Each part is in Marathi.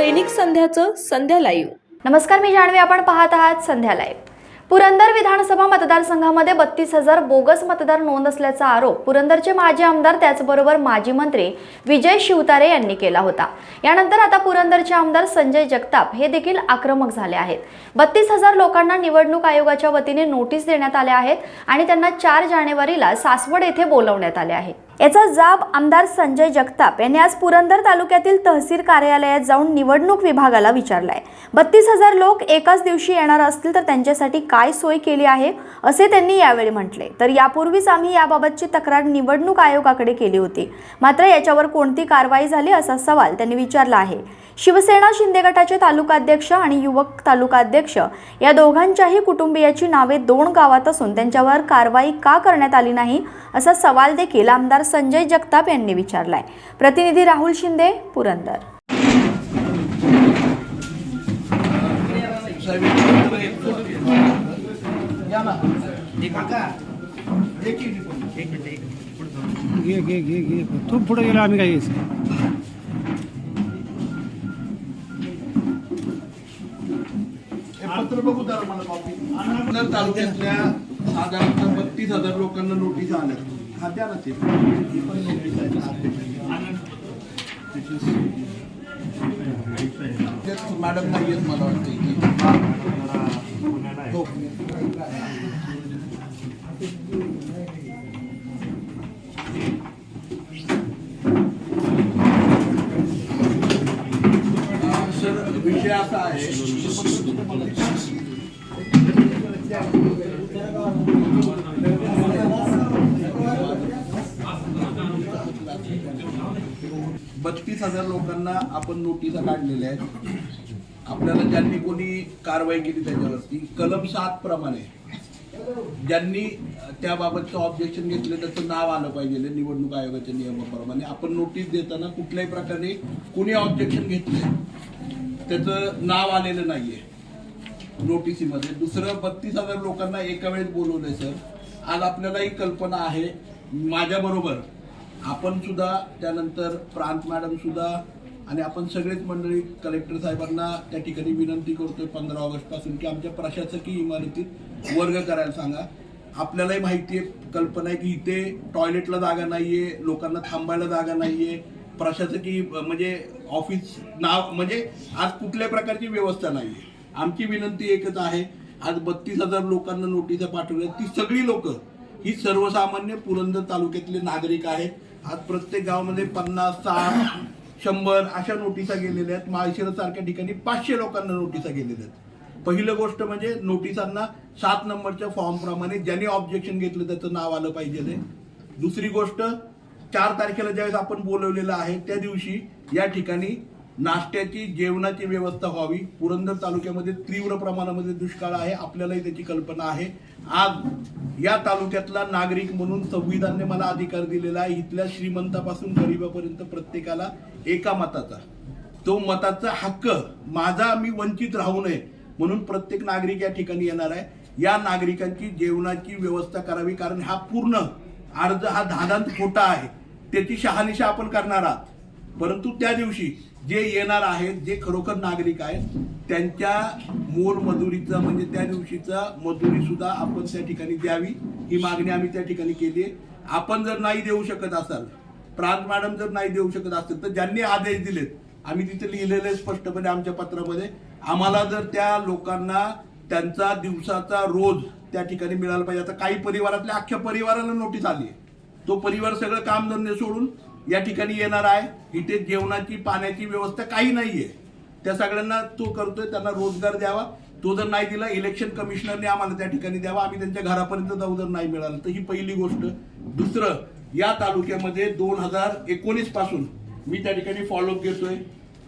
दैनिक संध्याचं संध्या लाईव्ह. नमस्कार मी जाणवी आपण पाहत आहात संध्या लाईव्ह. पुरंदर विधानसभा मतदारसंघामध्ये बत्तीस हजार बोगस मतदार नोंद असल्याचा आरोप पुरंदरचे माजी आमदार त्याचबरोबर माजी मंत्री विजय शिवतारे यांनी केला होता. यानंतर आता पुरंदरचे आमदार संजय जगताप हे देखील आक्रमक झाले आहेत. बत्तीस हजार लोकांना निवडणूक आयोगाच्या वतीने नोटीस देण्यात आल्या आहेत आणि त्यांना चार जानेवारीला सासवड येथे बोलवण्यात आले आहे. याचा जाब आमदार संजय जगताप यांनी आज पुरंदर तालुक्यातील तहसील कार्यालयात जाऊन निवडणूक विभागाला विचारलाय. बत्तीस हजार लोक एकाच दिवशी येणार असतील तर त्यांच्यासाठी काय सोय केली आहे असे त्यांनी यावेळी म्हटले. तर यापूर्वीच आम्ही याबाबतची तक्रार निवडणूक आयोगाकडे केली होती. मात्र याच्यावर कोणती कारवाई झाली असा सवाल त्यांनी विचारला आहे. शिवसेना शिंदे गटाचे तालुकाध्यक्ष आणि युवक तालुकाध्यक्ष या दोघांच्याही कुटुंबियाची नावे दोन गावात असून त्यांच्यावर कारवाई का करण्यात आली नाही असा सवाल देखील आमदार संजय जगताप यांनी विचारलाय. प्रतिनिधी राहुल शिंदे पुरंदर. घे घे घे घे. तू पुढे गेलो आम्ही काय घ्यायचं हे पत्र बघू जरा मला कॉपी. जुन्नर तालुक्यातल्या साधारणतः बत्तीस हजार लोकांना नोटीस आल्या. हा द्या ना ते मॅडम नाही येत मला वाटतं की हो. सर विषय असा आहे बत्तीस हजार लोकांना आपण नोटिसा काढलेल्या आहेत. आपल्याला ज्यांनी कोणी कारवाई केली त्याच्यावरती कलम सात प्रमाणे. ज्यांनी त्याबाबतचं ऑब्जेक्शन घेतलं त्याचं नाव आलं पाहिजे निवडणूक आयोगाच्या नियमाप्रमाणे. आपण नोटीस देताना कुठल्याही प्रकारे कोणी ऑब्जेक्शन घेतलंय त्याचं नाव आलेलं नाहीये नोटिसीमध्ये दुसरं बत्तीस हजार लोकांना एका वेळेस बोलवलंय सर आज आपल्याला ही कल्पना आहे. माझ्या बरोबर आपण सुद्धा त्यानंतर प्रांत मॅडम सुद्धा आणि आपण सगळेच मंडळी कलेक्टर साहेबांना त्या ठिकाणी विनंती करतोय पंधरा ऑगस्टपासून की आमच्या प्रशासकीय इमारतीत वर्ग करायला सांगा. आपल्यालाही माहिती आहे कल्पना आहे की इथे टॉयलेटला जागा नाहीये लोकांना थांबायला जागा नाहीये. प्रशासकीय म्हणजे ऑफिस नाव म्हणजे आज कुठल्याही प्रकारची व्यवस्था नाहीये. आमची विनंती एकच आहे आज बत्तीस हजार लोकांना नोटिसा पाठवल्या ती सगळी लोक ही सर्वसामान्य पुरंदर तालुक्यातले नागरिक आहेत. आज प्रत्येक गावामध्ये पन्नास साठ शंभर अशा नोटिसा गेलेल्या आहेत. माळशिरस सारख्या ठिकाणी पाचशे लोकांना नोटिसा गेलेल्या आहेत. पहिलं गोष्ट म्हणजे नोटिसांना सात नंबरच्या फॉर्मप्रमाणे ज्याने ऑब्जेक्शन घेतलं त्याचं नाव आलं पाहिजे. दुसरी गोष्ट चार तारखेला ज्यावेळेस आपण बोलवलेलं आहे त्या दिवशी या ठिकाणी नाश्त्याची जेवणाची व्यवस्था व्हावी. पुरंदर तालुक्यामध्ये तीव्र प्रमाणामध्ये दुष्काळ आहे. आपल्यालाही त्याची कल्पना आहे. आज या तालुक्यातला नागरिक म्हणून संविधानने मला अधिकार दिलेला आहे. इथल्या श्रीमंतापासून गरीबापर्यंत प्रत्येकाला एका मताचा. तो मताचा हक्क माझा मी वंचित राहू नये म्हणून प्रत्येक नागरिक या ठिकाणी येणार आहे. या नागरिकांची जेवणाची व्यवस्था करावी कारण हा पूर्ण अर्ज हा धादांत खोटा आहे. त्याची शहानिशा आपण करणार आहात. परंतु त्या दिवशी जे येणार आहेत जे खरोखर नागरिक आहेत त्यांच्या मोल मजुरीचा म्हणजे त्या दिवशीचा मजुरी सुद्धा आपण त्या ठिकाणी द्यावी. ही मागणी आम्ही त्या ठिकाणी केली आहे. आपण जर नाही देऊ शकत असाल प्रांत मॅडम जर नाही देऊ शकत असतील तर ज्यांनी आदेश दिलेत आम्ही तिथे लिहिलेले स्पष्टपणे आमच्या पत्रामध्ये आम्हाला जर त्या लोकांना त्यांचा दिवसाचा रोज त्या ठिकाणी मिळाला पाहिजे. आता काही परिवारातल्या अख्ख्या परिवाराला नोटीस आली आहे. तो परिवार सगळं कामधंदे सोडून या ठिकाणी येणार आहे. इथे जेवणाची पाण्याची व्यवस्था काही नाहीये. त्या सगळ्यांना तो करतोय त्यांना रोजगार द्यावा. तो जर नाही दिला इलेक्शन कमिशनरने आम्हाला त्या ठिकाणी द्यावा. आम्ही त्यांच्या घरापर्यंत जाऊ जर नाही मिळालं. तर ही पहिली गोष्ट. दुसरं या तालुक्यामध्ये दोन हजार एकोणीसपासून मी त्या ठिकाणी फॉलोअप घेतोय.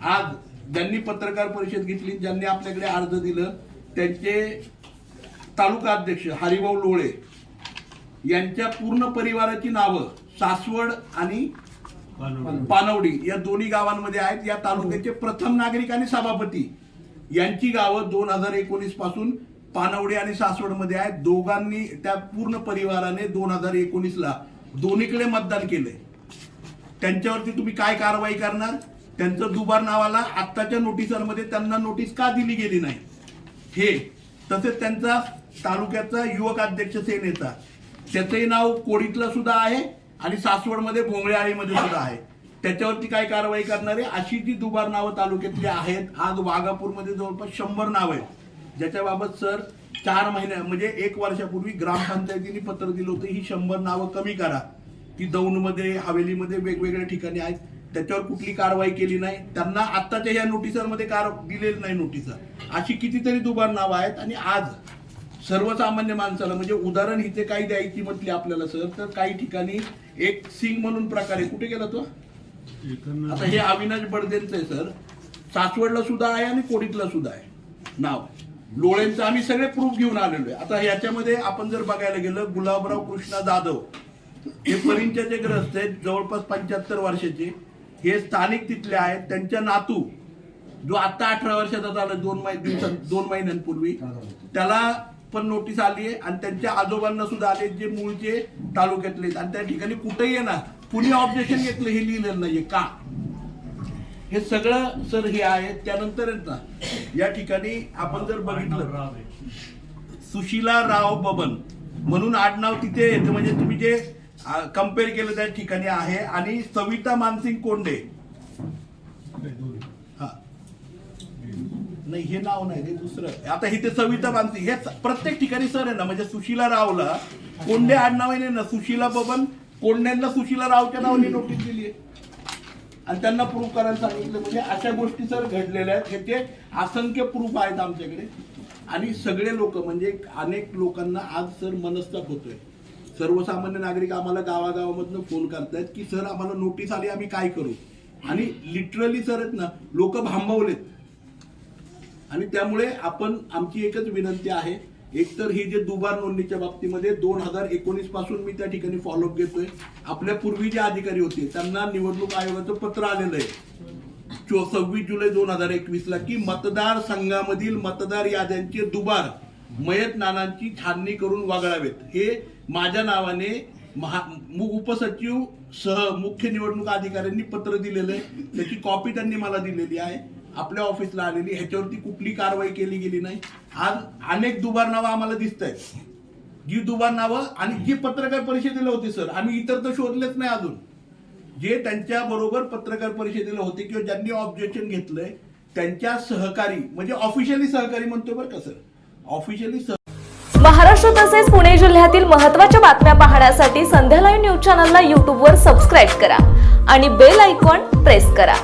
आज ज्यांनी पत्रकार परिषद घेतली ज्यांनी आपल्याकडे अर्ज दिलं त्यांचे तालुका अध्यक्ष हरिभाऊ लोळे यांच्या पूर्ण परिवाराची नावं सासवड आणि पानवडी. या दोन्ही गावांमध्ये आहेत. या तालुक्याचे प्रथम नागरिक आणि सभापती. यांची गावं दोन हजार एकोणीसपासून पानवडी आणि सासवडमध्ये आहेत. दोघांनी त्या पूर्ण परिवाराने दोन हजार एकोणीस ला दोन्हीकडे मतदान केलंय. त्यांच्यावरती तुम्ही काय कारवाई करणार? त्यांचं दुबार नावाला आत्ताच्या नोटिसांमध्ये त्यांना नोटीस का दिली गेली नाही? हे तसेच त्यांचा तालुक्याचा युवक अध्यक्ष सेनेचा. त्याचंही नाव कोडीतला सुद्धा आहे. आणि सासवडमध्ये भोंगळेआळीमध्ये सुद्धा आहे. त्याच्यावरती काय कारवाई करणार? आहे अशी जी दुबार नावं तालुक्यातली आहेत आज वाघापूरमध्ये जवळपास शंभर नाव आहेत. ज्याच्याबाबत सर चार महिन्या म्हणजे एक वर्षापूर्वी ग्रामपंचायतीने पत्र दिलं होतं ही शंभर नावं कमी करा. ती दौंडमध्ये हवेलीमध्ये वेगवेगळ्या ठिकाणी आहेत. त्याच्यावर कुठली कारवाई केली नाही. त्यांना आत्ताच्या या नोटिसांमध्ये कार दिलेली नाही नोटिसा. अशी कितीतरी दुबार नावं आहेत आणि आज सर्वसामान्य माणसाला म्हणजे उदाहरण इथे काही द्यायची म्हटली आपल्याला सर तर काही ठिकाणी एक सिंग म्हणून प्रकार. आहे कुठे गेला तो? आता हे अविनाश बडदेंचं आहे सर. सासवडला सुद्धा आहे आणि कोडीतला सुद्धा आहे. नाव. लोळेंचं आम्ही सगळे प्रूफ घेऊन आलेलो आहे. आता याच्यामध्ये आपण जर बघायला गेलं गुलाबराव कृष्णा जाधव. हे परिंच्याचे ग्रस्त आहेत जवळपास पंच्याहत्तर वर्षाचे हे स्थानिक तिथले आहेत. त्यांच्या नातू जो आता अठरा वर्षाचा झाला दोन महिने दिवसात दोन महिन्यांपूर्वी त्याला पण नोटीस आली आहे आणि त्यांच्या आजोबांना सुद्धा आले जे मूळचे तालुक्यातले आहेत. आणि त्या ठिकाणी कुठेही आहे ना कुणी ऑब्जेक्शन घेतलं हे लिहिलेलं नाहीये. का? हे सगळं सर हे आहे. त्यानंतर ना या ठिकाणी आपण जर बघितलं सुशीला राव बबन म्हणून आडनाव तिथे येतं. म्हणजे तुम्ही जे कंपेअर केलं त्या ठिकाणी आहे. आणि सविता मानसिंग कोंडे. नाही हे नाव नाही ते दुसरं. आता इथे सविता बांधते. हे प्रत्येक ठिकाणी सर आहे ना म्हणजे सुशीला रावला कोंडे आडनावाने ना सुशीला बबन कोंड्यांना सुशीला रावच्या नावाने नोटीस दिली आहे आणि त्यांना प्रूफ करायला सांगितलं. म्हणजे अशा गोष्टी सर घडलेल्या आहेत. ह्याचे असंख्य प्रूफ आहेत आमच्याकडे. आणि सगळे लोक म्हणजे अनेक लोकांना आज सर मनस्ताप होतोय. सर्वसामान्य नागरिक आम्हाला गावागावामधनं फोन करतायत की सर आम्हाला नोटीस आली आम्ही काय करू? आणि लिटरली सर आहेत ना लोक भांबवलेत. आणि त्यामुळे आपण आमची एकच विनंती आहे. एकतर ही जे दुबार नोंदणीच्या बाबतीमध्ये दोन हजार एकोणीसपासून मी त्या ठिकाणी फॉलोअप घेतोय. आपल्या पूर्वी जे अधिकारी होते त्यांना निवडणूक आयोगाचं पत्र आलेलं आहे. चो- सव्वीस जुलै दोन हजार एकवीस ला की मतदार संघामधील मतदार याद्यांचे दुबार मयत नानांची छाननी करून वागळावेत. हे माझ्या नावाने महा उपसचिव सह मुख्य निवडणूक अधिकाऱ्यांनी पत्र दिलेलं आहे. त्याची कॉपी त्यांनी मला दिलेली आहे. आपल्या ऑफिसला आलेली ह्याच्यावरती कुठली कारवाई केली गेली नाही. आज अनेक दुबार नावं आम्हाला दिसत आहेत जी दुबार नावं आणि जी पत्रकार परिषदेला होती सर आम्ही इतर तर शोधलेच नाही अजून. जे त्यांच्या बरोबर पत्रकार परिषदेला होते किंवा ज्यांनी ऑब्जेक्शन घेतलंय त्यांच्या सहकारी म्हणजे ऑफिशियली सहकारी म्हणतो बरं का सर? ऑफिशियली महाराष्ट्र तसेच पुणे जिल्ह्यातील महत्त्वाच्या बातम्या पाहण्यासाठी संध्या लाईव्ह न्यूज चॅनलला यूट्यूबवर सबस्क्राईब करा आणि बेल आयकॉन प्रेस करा.